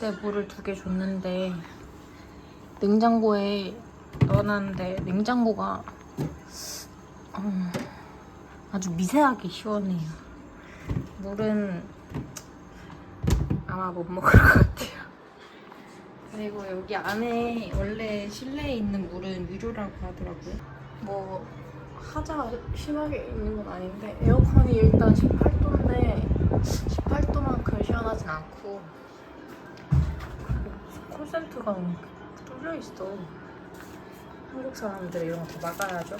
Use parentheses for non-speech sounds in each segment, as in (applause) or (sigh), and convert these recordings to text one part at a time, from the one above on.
때 물을 두 개 줬는데 냉장고에 넣어놨는데 냉장고가 음, 아주 미세하게 시원해요. 물은 아마 못 먹을 것 같아요. 그리고 여기 안에 원래 실내에 있는 물은 유료라고 하더라고요. 뭐 하자 심하게 있는 건 아닌데 에어컨이 일단 18도인데 18도만큼 시원하진 않고 콘센트가 뚫려 있어. 한국 사람들 이런 거 다 막아야죠.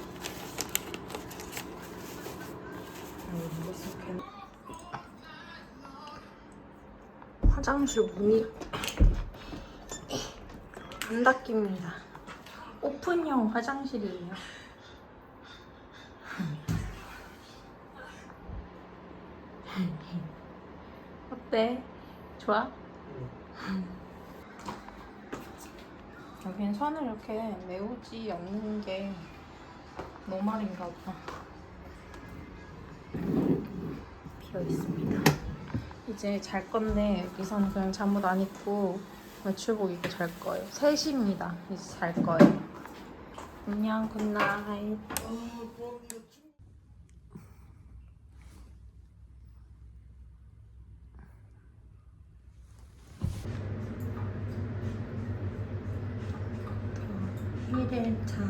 화장실 문이 안 닫힙니다. 오픈형 화장실이에요. 어때? 좋아? 여긴 선을 이렇게 메우지 않는 게 노말인가 봐. 비어 있습니다. 이제 잘 건데 여기서는 그냥 잠옷 안 입고 외출복 입고 잘 거예요. 3시입니다. 이제 잘 거예요. 안녕, 굿나잇. 일일차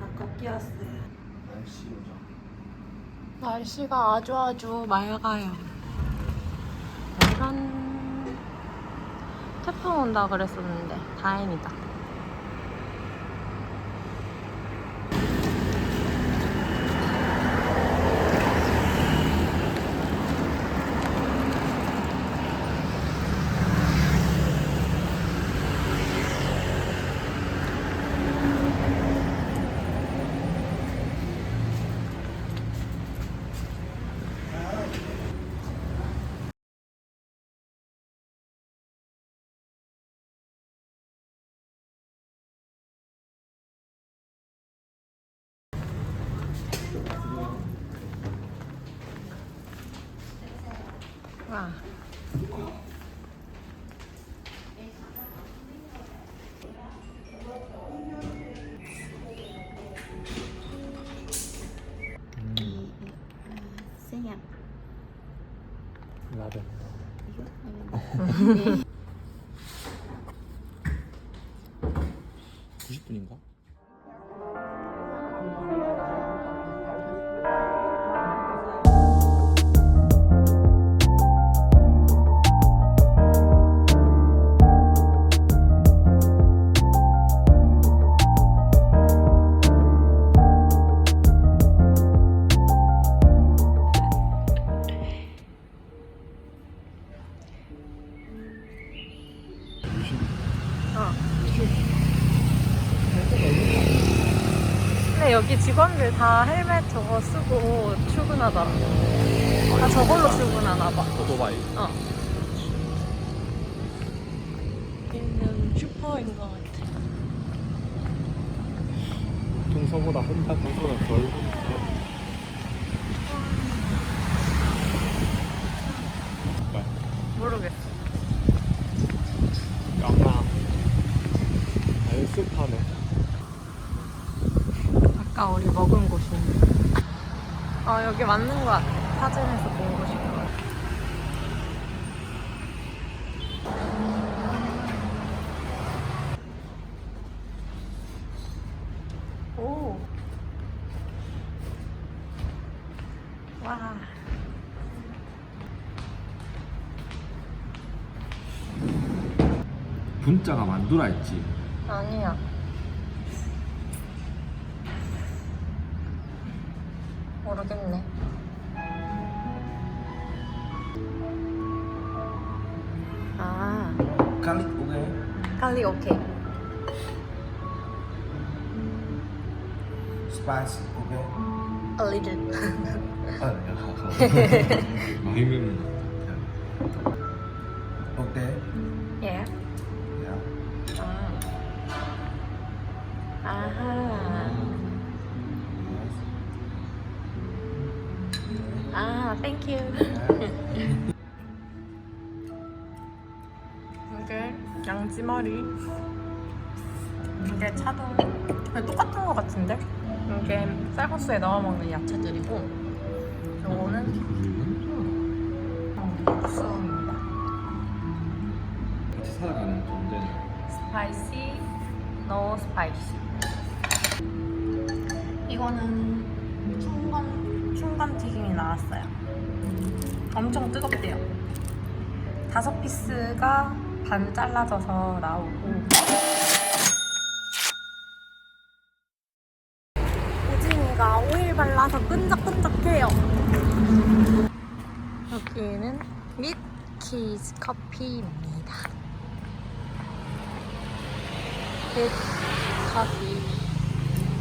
아까 끼웠어요. 날씨 요정. 날씨가 아주 아주 맑아요. 이런 태풍 온다 그랬었는데 다행이다. 와. Senyap. 라벤더. Ikut. 90분인가? 근데 여기 직원들 다 헬멧 저거 쓰고 출근하더라. 다 저걸로 출근하나 봐. 오토바이. 어. 여기는 슈퍼인 것 같아. 동서보다 혼자 동서가 덜. 모르겠어. 깡나. 아유 습하네. 아까 우리 먹은 곳이네. 어, 여기 맞는 것 같아. 사진에서 본 곳인 것 같아. 오. 와. 분자가 만두라 했지. 아니야. 깔리 오케이. 스파이스 오게. A little. 아, 많이 맵는 거. 오케 이. 이게 양지머리. 이게 차돌. 근데 똑같은 거 같은데? 이게 쌀국수에 넣어 먹는 야채들이고, 요거는 국수입니다. 같이 살아가는 존재는 스파이시, 노 스파이시. 이거는 충건 충건 튀김이 나왔어요. 엄청 뜨겁대요. 다섯 피스가 반 잘라져서 나오고. 우진이가 오일 발라서 끈적끈적해요. 여기는 미키즈 커피입니다. 넷 커피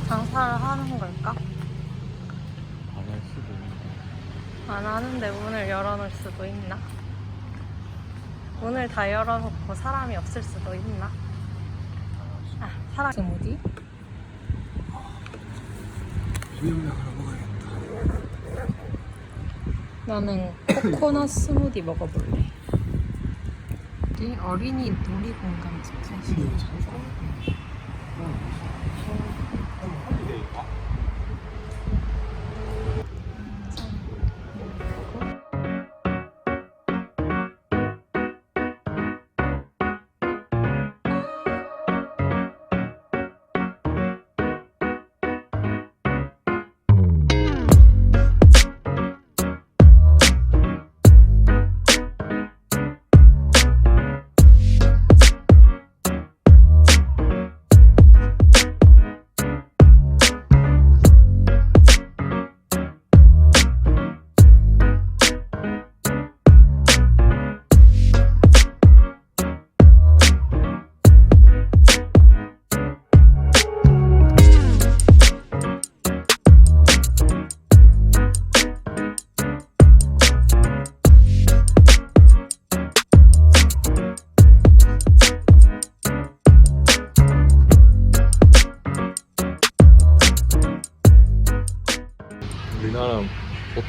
장사를 하는 걸까? 안 할 수도 있는 안 하는데 문을 열어놓을 수도 있나? 문을 다 열어놓고 사람이 없을 수도 있나? 아, 사람 하나 먹어야겠다 나는 코코넛 스무디 먹어볼래. 어린이 놀이공간 스페셜. 우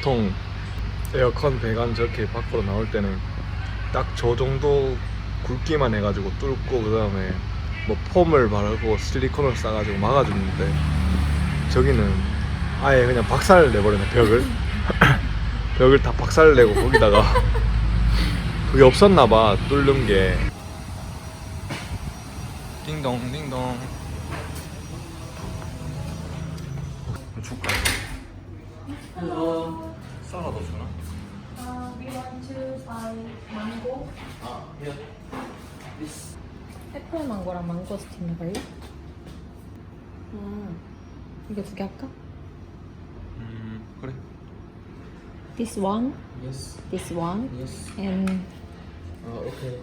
보통 에어컨 배관 저렇게 밖으로 나올 때는 딱 저 정도 굵기만 해가지고 뚫고 그 다음에 뭐 폼을 바르고 실리콘을 싸가지고 막아주는데 저기는 아예 그냥 박살을 내버리네 벽을. (laughs) 벽을 다 박살을 내고 거기다가. (laughs) 그게 없었나봐 뚫는 게. 띵동 띵동. 줄 까? 쌀라도 주나? we want to buy mango. 아 예. 애플 망고랑 망고 스틱 먹을래? 음, 이거 두 개 할까? 음 그래 This one, Yes this one, Yes and 아 오케이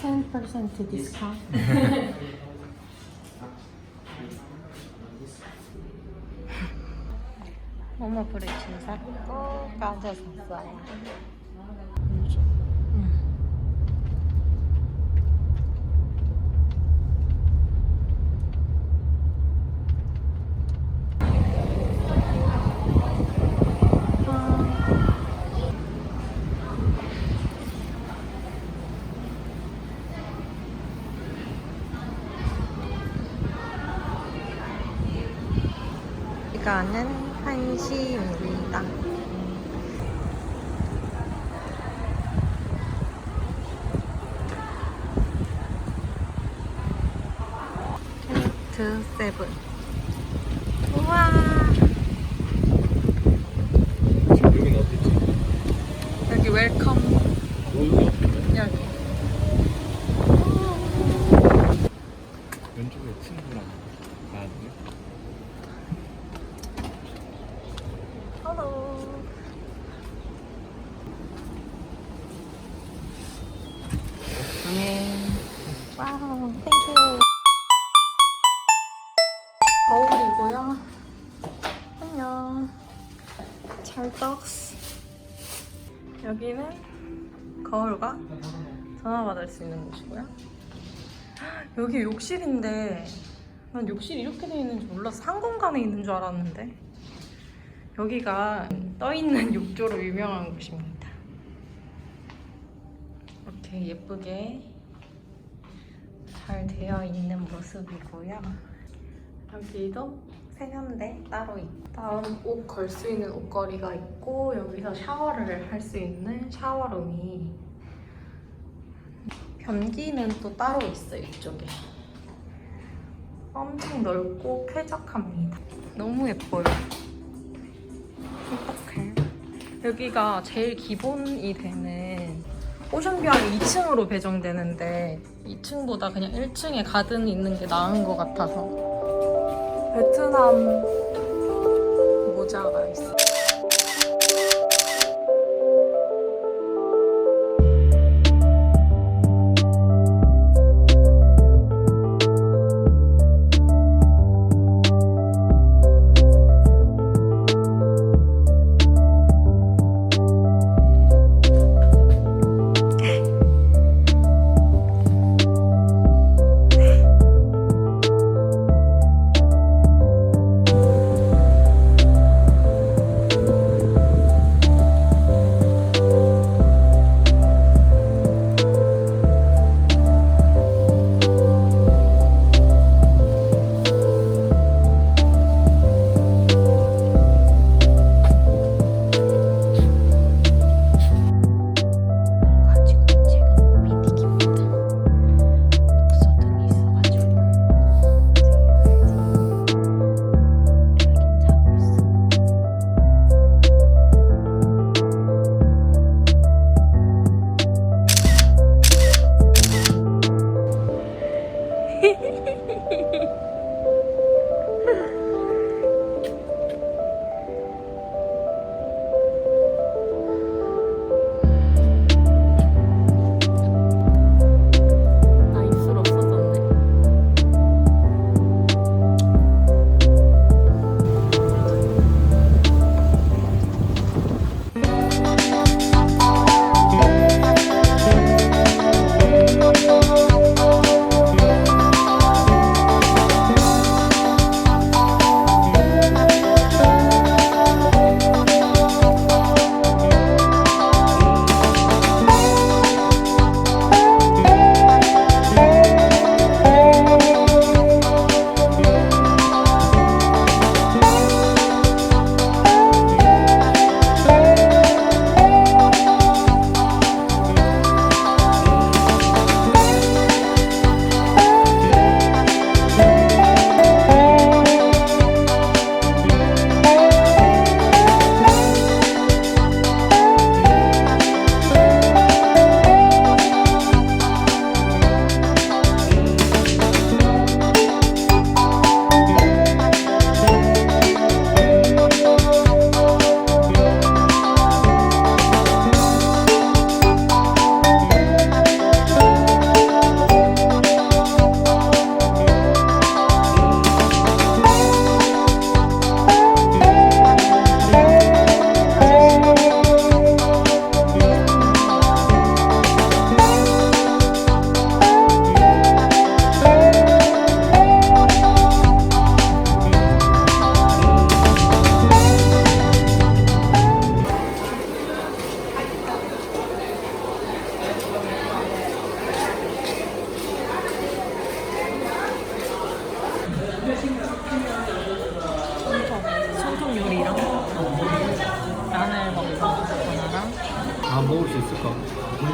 10% discount. 모모 브레이크를 샀고 가져 샀어요. 이거는 한시입니다. 트 세븐. 우와. 지금 여기는 어디지? 여기 웰컴. 여기 어디지? 여기. 왼쪽에 친구랑 나왔네 Hello. 네. 와우, 땡큐. 거울이고요. 안녕. 찰떡스. 여기는 거울과 전화 받을 수 있는 곳이고요. 여기 욕실인데 난 욕실이 이렇게 돼 있는 줄 몰라서 한 공간에 있는 줄 알았는데 여기가 떠 있는 (laughs) 욕조로 유명한 곳입니다. 이렇게 예쁘게 잘 되어 있는 모습이고요. 여기도 세면대 따로 있고 다음 옷 걸 수 있는 옷걸이가 있고 여기서 샤워를 할 수 있는 샤워룸이 변기는 또 따로 있어요 이쪽에 엄청 넓고 쾌적합니다 너무 예뻐요 여기가 제일 기본이 되는 오션뷰하면 2층으로 배정되는데 2층보다 그냥 1층에 가든 있는 게 나은 것 같아서 베트남 모자가 있어. 가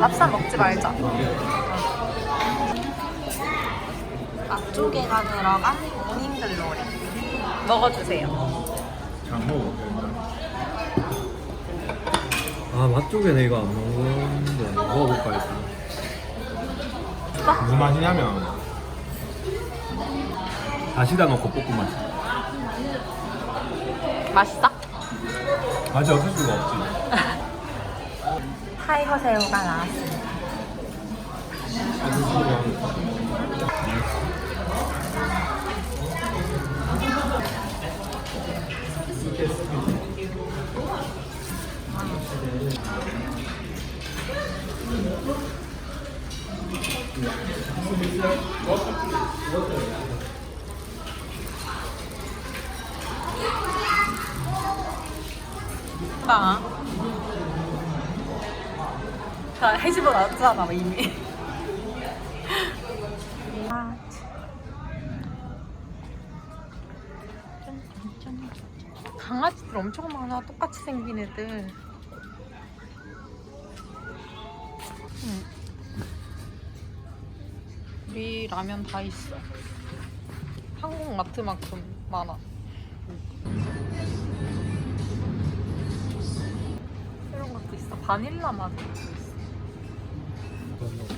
랍스터 먹지 말자. 앞쪽에가 들어간 모닝글로리 먹어주세요. 잘 먹어. 아 맛쪽에 내가 안 먹었는데 먹어볼까 일단. 무슨 맛이냐면 다시다 넣고 볶은 맛. 맛있어? 맛이 없을 수가 없지. 嗨，好像有干啥？棒啊！ 다. 다 해집어 놨잖아 이미. 아, 강아지들 엄청 많아 똑같이 생긴 애들. 응. 우리 라면 다 있어. 한국 마트만큼 많아. 이런 것도 있어. 바닐라 맛 Спасибо.